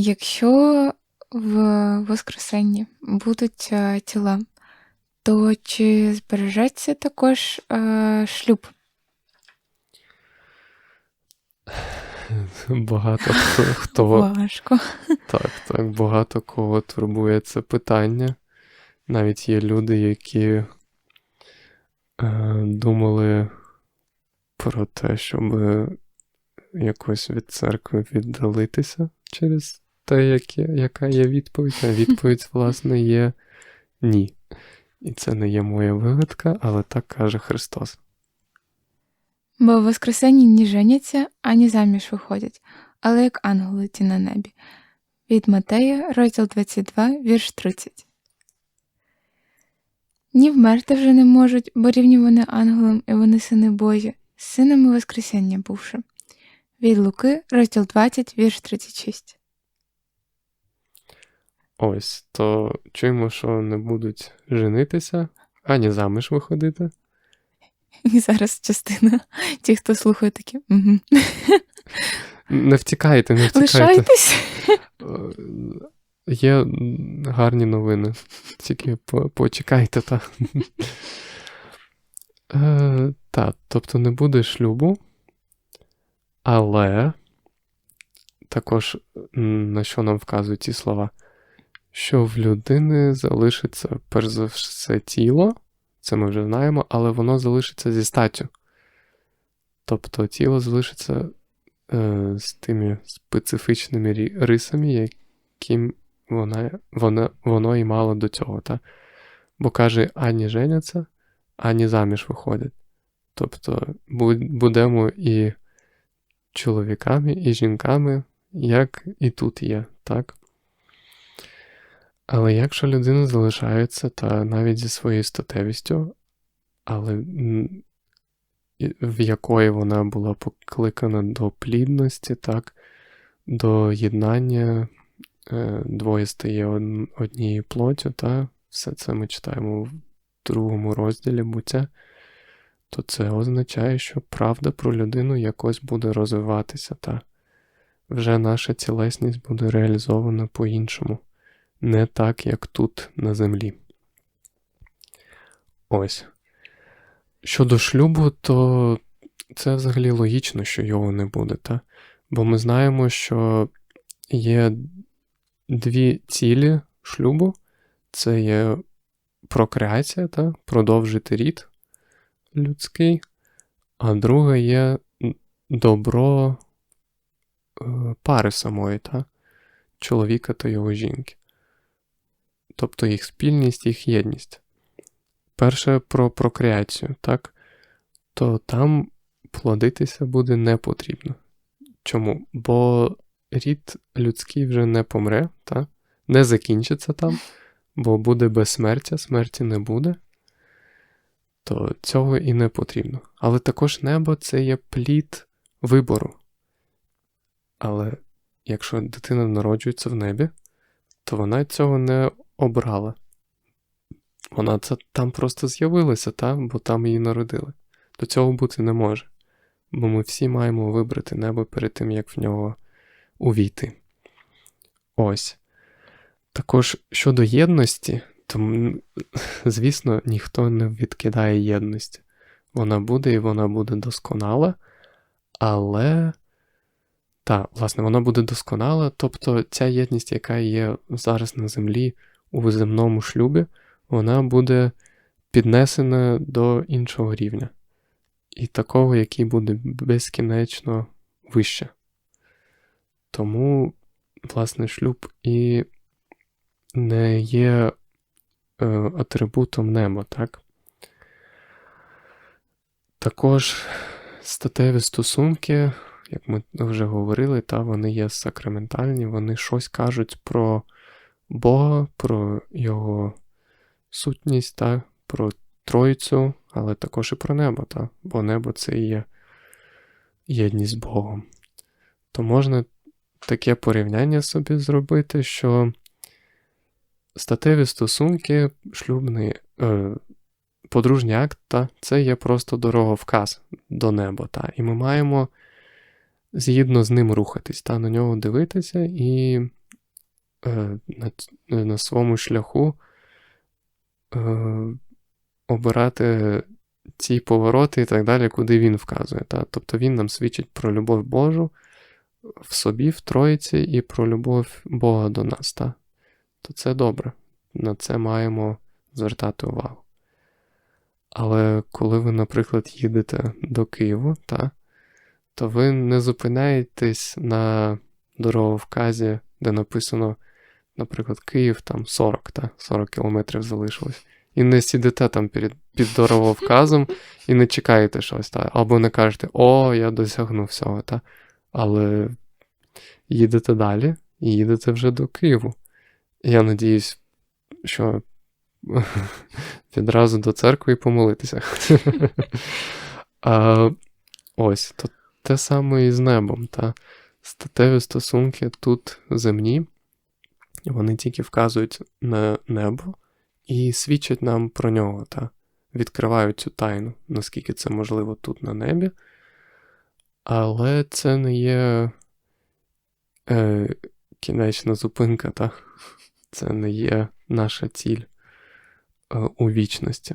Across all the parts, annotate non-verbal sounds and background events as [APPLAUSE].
Якщо в Воскресенні будуть е, тіла, то чи збережеться також е, шлюб? [LAUGHS] Багато хто, хто Важко. [LAUGHS] так, так, багато кого турбує це питання. Навіть є люди, які е, думали про те, щоб якось від церкви віддалитися через те, яке, яка є відповідь. А відповідь, [LAUGHS] власне, є ні. І це не є моя вигадка, але так каже Христос. Бо в Воскресенні ні женяться, ані заміж виходять, але як ангели ті на небі. Від Матея, розділ 22, вірш 30. Ні вмерти вже не можуть, бо рівні вони ангелам, і вони сини Божі, синами Воскресення бувши. Від Луки, розділ 20, вірш 36. Ось, то чуємо, що не будуть женитися, ані заміж виходити. І зараз частина ті, хто слухає, такі. Угу. Не втікайте, не втікайте. Лишайтесь. Е, Є гарні новини. Тільки по- почекайте, та. Е, Так, тобто не буде шлюбу, але також на що нам вказують ці слова? Що в людини залишиться перш за все тіло, це ми вже знаємо, але воно залишиться зі статтю. Тобто тіло залишиться е, з тими специфічними рисами, яким вона, вона, воно і мало до цього. Та? Бо каже, ані женяться, ані заміж виходять. Тобто будемо і чоловіками, і жінками, як і тут є, так? Але якщо людина залишається, та навіть зі своєю статевістю, але в якої вона була покликана до плідності, так, до єднання, е, двоє стає однією плоттю, та все це ми читаємо в другому розділі буття, то це означає, що правда про людину якось буде розвиватися, та вже наша цілесність буде реалізована по-іншому, не так, як тут на землі. Ось. Щодо шлюбу, то це взагалі логічно, що його не буде, та? бо ми знаємо, що є дві цілі шлюбу: це є прокреація, та? продовжити рід людський, а друге є добро е, пари самої, та? чоловіка та його жінки. Тобто їх спільність, їх єдність. Перше про прокреацію, так? То там плодитися буде не потрібно. Чому? Бо рід людський вже не помре, та? не закінчиться там, [LAUGHS] бо буде безсмертя, смерті не буде. То цього і не потрібно. Але також небо це є плід вибору. Але якщо дитина народжується в небі, то вона цього не обрала. Вона це там просто з'явилася, та? бо там її народили. До цього бути не може. Бо ми всі маємо вибрати небо перед тим, як в нього увійти. Ось. Також щодо єдності, то, звісно, ніхто не відкидає єдність. Вона буде і вона буде досконала, але. Так, власне, вона буде досконала, тобто ця єдність, яка є зараз на землі у земному шлюбі, вона буде піднесена до іншого рівня. І такого, який буде безкінечно вище. Тому, власне, шлюб і не є е, атрибутом неба, так? Також статеві стосунки як ми вже говорили, та вони є сакраментальні, вони щось кажуть про Бога, про Його сутність, та, про Тройцю, але також і про небо, та, бо небо це і є єдність з Богом. То можна таке порівняння собі зробити, що статеві стосунки, шлюбний, е, подружній акт, та, це є просто дороговказ до неба. Та, і ми маємо згідно з ним рухатись, та, на нього дивитися і на, на своєму шляху е, обирати ці повороти і так далі, куди він вказує. Та? Тобто він нам свідчить про любов Божу в собі, в Троїці, і про любов Бога до нас. Та? То це добре. На це маємо звертати увагу. Але коли ви, наприклад, їдете до Києва, та, то ви не зупиняєтесь на дороговказі, де написано, наприклад, Київ там 40, та, 40 кілометрів залишилось. І не сидите там під, під дороговказом і не чекаєте щось, та, або не кажете, о, я досягнув всього, та, але їдете далі і їдете вже до Києву. Я надіюсь, що [LAUGHS] відразу до церкви помолитися. [LAUGHS] а, Ось, то те саме і з небом. Та Статеві стосунки тут земні, вони тільки вказують на небо і свідчать нам про нього, та відкривають цю тайну, наскільки це можливо тут на небі. Але це не є е, кінечна зупинка, та? це не є наша ціль е, у вічності.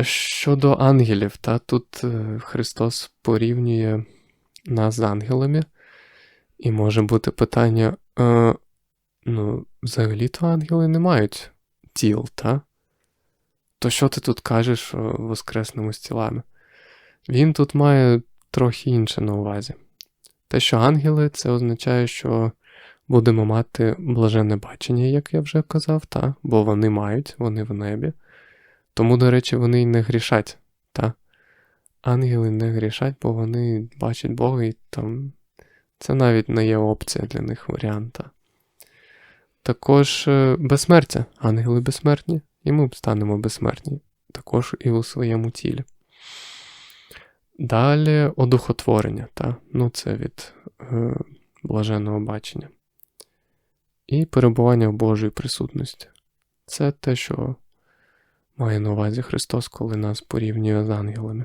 Щодо ангелів, та, тут е, Христос порівнює нас з ангелами, і може бути питання: е, ну, взагалі-то ангели не мають тіл, та? То що ти тут кажеш о воскресному з тілами? Він тут має трохи інше на увазі. Те, що ангели, це означає, що будемо мати блаженне бачення, як я вже казав, та? бо вони мають, вони в небі. Тому, до речі, вони й не грішать, та? Ангели не грішать, бо вони бачать Бога, і там це навіть не є опція для них варіанта. Також е, безсмертя. Ангели безсмертні, і ми станемо безсмертні, також і у своєму тілі. Далі одухотворення, та? ну це від е, блаженного бачення. І перебування в Божій присутності. Це те, що має на увазі Христос, коли нас порівнює з ангелами.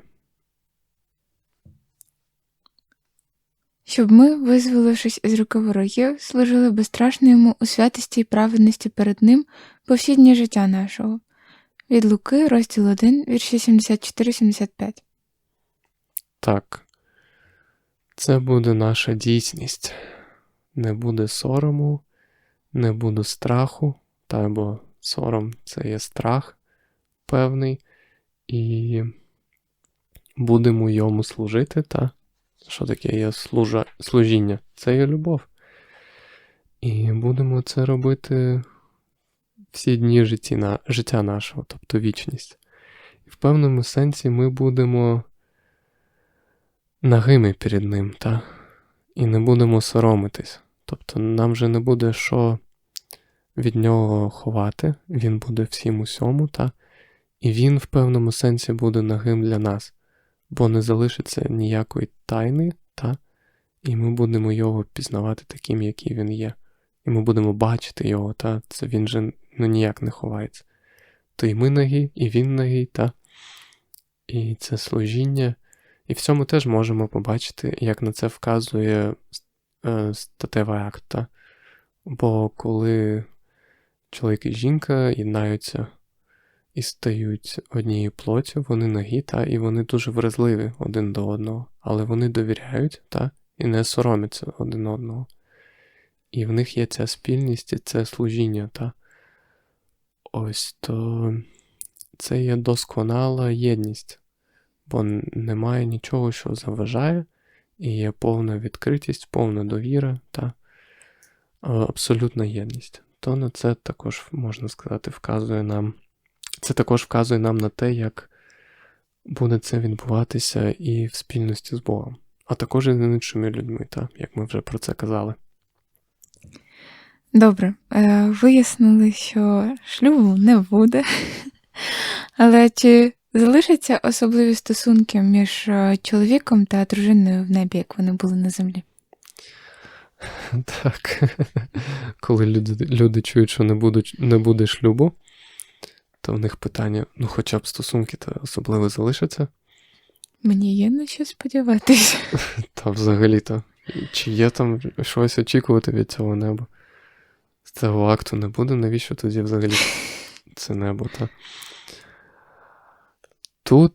Щоб ми, визволившись із руки ворогів, служили безстрашно йому у святості і праведності перед ним по життя нашого. Від Луки, розділ 1, вірші 74-75. Так, це буде наша дійсність. Не буде сорому, не буде страху, та бо сором це є страх певний, і будемо йому служити, та що таке є служа, служіння? Це є любов. І будемо це робити всі дні житті, на, життя нашого, тобто вічність. І в певному сенсі ми будемо нагими перед ним, та? і не будемо соромитись. Тобто нам вже не буде що від нього ховати, він буде всім усьому, та? і він в певному сенсі буде нагим для нас, бо не залишиться ніякої тайни, та? і ми будемо його пізнавати таким, який він є. І ми будемо бачити його, та? це він же ну, ніяк не ховається. То і ми нагі, і він нагий, та? і це служіння. І в цьому теж можемо побачити, як на це вказує е, статевий акт. Та? Бо коли чоловік і жінка єднаються і стають однією плоттю, вони нагі, та, і вони дуже вразливі один до одного, але вони довіряють та, і не соромляться один одного. І в них є ця спільність і це служіння. Та. Ось то це є досконала єдність, бо немає нічого, що заважає, і є повна відкритість, повна довіра та абсолютна єдність. То на це також, можна сказати, вказує нам. Це також вказує нам на те, як буде це відбуватися і в спільності з Богом, а також і з іншими людьми, та, як ми вже про це казали. Добре, е, вияснили, що шлюбу не буде. Але чи залишаться особливі стосунки між е, чоловіком та дружиною в небі, як вони були на землі? Так. [LAUGHS] Коли люди, люди чують, що не, будуть, не буде шлюбу, то в них питання: ну, хоча б стосунки то особливо залишаться. Мені є на що сподіватися. [LAUGHS] Та взагалі-то, чи є там щось очікувати від цього неба? З цього акту не буде, навіщо тоді взагалі це небо? Та? Тут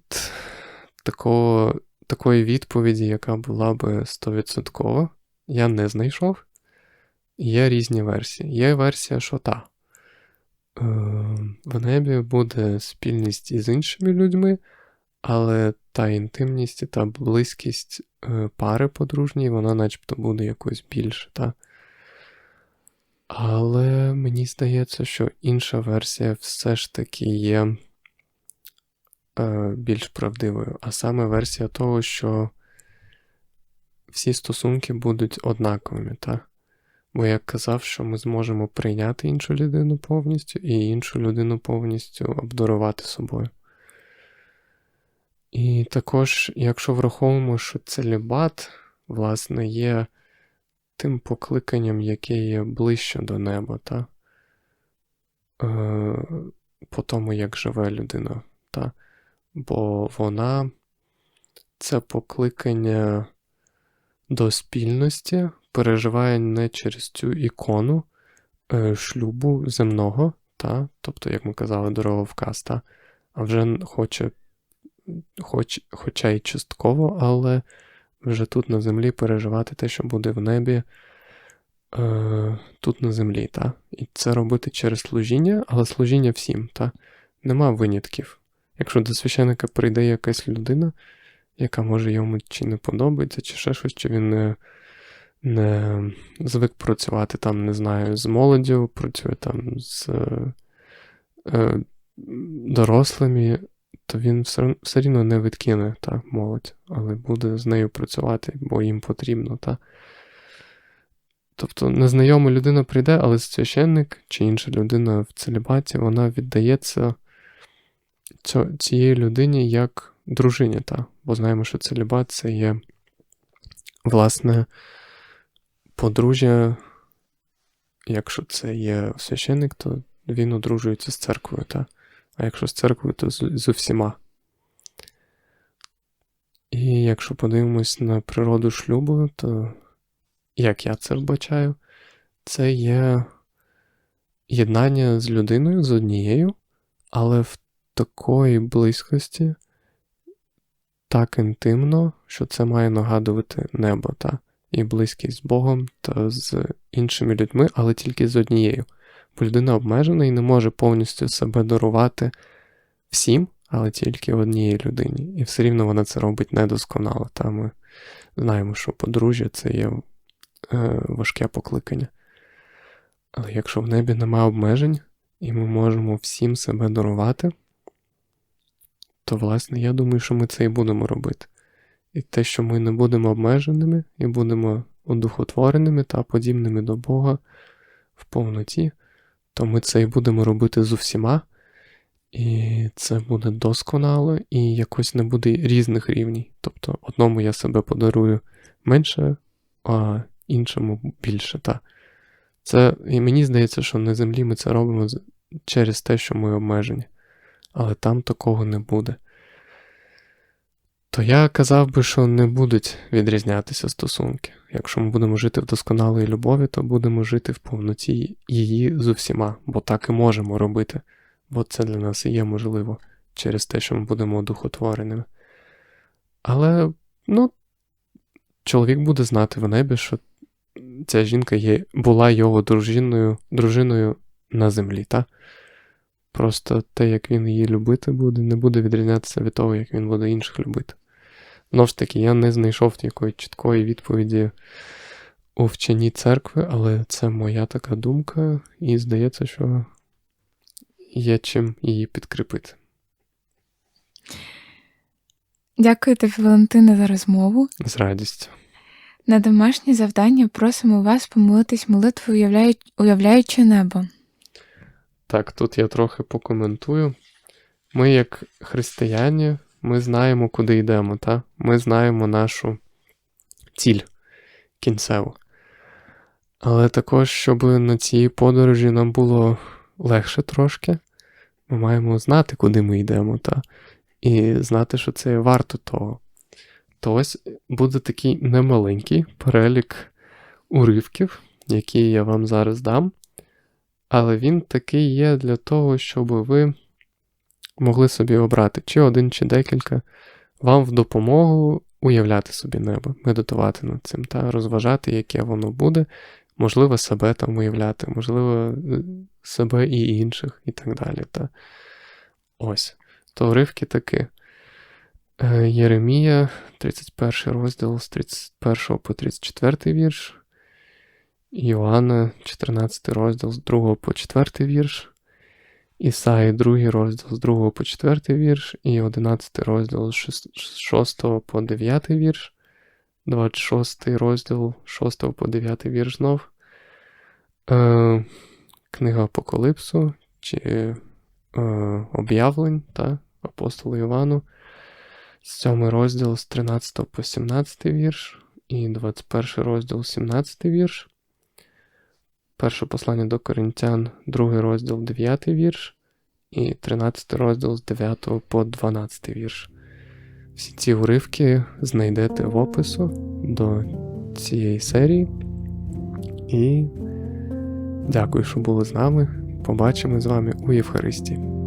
такого, такої відповіді, яка була би 100%, я не знайшов. Є різні версії. Є версія, що та. Е, в небі буде спільність із іншими людьми, але та інтимність і та близькість е, пари подружньої, вона начебто буде якось більше. Та? Але мені здається, що інша версія все ж таки є е, більш правдивою. А саме версія того, що всі стосунки будуть однаковими. Та? Бо я казав, що ми зможемо прийняти іншу людину повністю і іншу людину повністю обдарувати собою. І також, якщо враховуємо, що целібат, власне, є тим покликанням, яке є ближче до неба, та? Е, по тому, як живе людина. Та? Бо вона це покликання до спільності переживає не через цю ікону е, шлюбу земного, та? тобто, як ми казали, дороговказ, та? а вже хоче, хоч, хоча й частково, але вже тут на землі переживати те, що буде в небі е, тут на землі. Та? І це робити через служіння, але служіння всім. Та? Нема винятків. Якщо до священика прийде якась людина, яка може йому чи не подобається, чи ще щось, чи він не, звик працювати там, не знаю, з молоддю, працює там з е, дорослими, то він все, все рівно не відкине та молодь, але буде з нею працювати, бо їм потрібно. Та. Тобто незнайома людина прийде, але священник чи інша людина в целібаті, вона віддається цієї людині як дружині, та? бо знаємо, що целібат це є, власне, подружжя, якщо це є священник, то він одружується з церквою, та? а якщо з церквою, то з, з усіма. І якщо подивимось на природу шлюбу, то як я це вбачаю, це є єднання з людиною, з однією, але в такої близькості так інтимно, що це має нагадувати небо та і близькість з Богом та з іншими людьми, але тільки з однією. Бо людина обмежена і не може повністю себе дарувати всім, але тільки однієї людині. І все рівно вона це робить недосконало. Та ми знаємо, що подружжя це є е, важке покликання. Але якщо в небі немає обмежень, і ми можемо всім себе дарувати, то, власне, я думаю, що ми це і будемо робити. І те, що ми не будемо обмеженими і будемо одухотвореними та подібними до Бога в повноті, то ми це і будемо робити з усіма, і це буде досконало, і якось не буде різних рівнів. Тобто, одному я себе подарую менше, а іншому більше. Та. Це, І мені здається, що на землі ми це робимо через те, що ми обмежені але там такого не буде. То я казав би, що не будуть відрізнятися стосунки. Якщо ми будемо жити в досконалій любові, то будемо жити в повноті її з усіма, бо так і можемо робити, бо це для нас і є можливо через те, що ми будемо одухотвореними. Але, ну, чоловік буде знати в небі, що ця жінка є, була його дружиною, дружиною на землі, так? Просто те, як він її любити буде, не буде відрізнятися від того, як він буде інших любити. Знову ж таки, я не знайшов якої чіткої відповіді у вченні церкви, але це моя така думка, і здається, що є чим її підкріпити. Дякую тобі, Валентина, за розмову. З радістю. На домашнє завдання просимо вас помолитись молитвою, уявляючи небо. Так, тут я трохи покоментую. Ми, як християні, ми знаємо, куди йдемо, та? Ми знаємо нашу ціль кінцеву. Але також, щоб на цій подорожі нам було легше трошки, ми маємо знати, куди ми йдемо, та? і знати, що це варто того. То ось буде такий немаленький перелік уривків, які я вам зараз дам. Але він такий є для того, щоб ви могли собі обрати чи один, чи декілька, вам в допомогу уявляти собі небо, медитувати над цим та розважати, яке воно буде, можливо, себе там уявляти, можливо, е, себе і інших, і так далі. Та. Ось. То уривки такі. Е, Єремія, 31 розділ з 31 по 34 вірш. Іоанна, 14 розділ з 2 по 4 вірш, Ісаї, 2 розділ з 2 по 4 вірш, і 11 розділ з 6 по 9 вірш, 26 розділ 6 по 9 вірш знов. Е, Книга Апокалипсу чи е, об'явлень та апостолу Івану, 7 розділ з 13 по 17 вірш, і 21 розділ, 17 вірш. Перше послання до Коринтян, другий розділ, 9 вірш, і 13 розділ з 9 по 12 вірш. Всі ці уривки знайдете в опису до цієї серії. І дякую, що були з нами. Побачимо з вами у Євхаристії.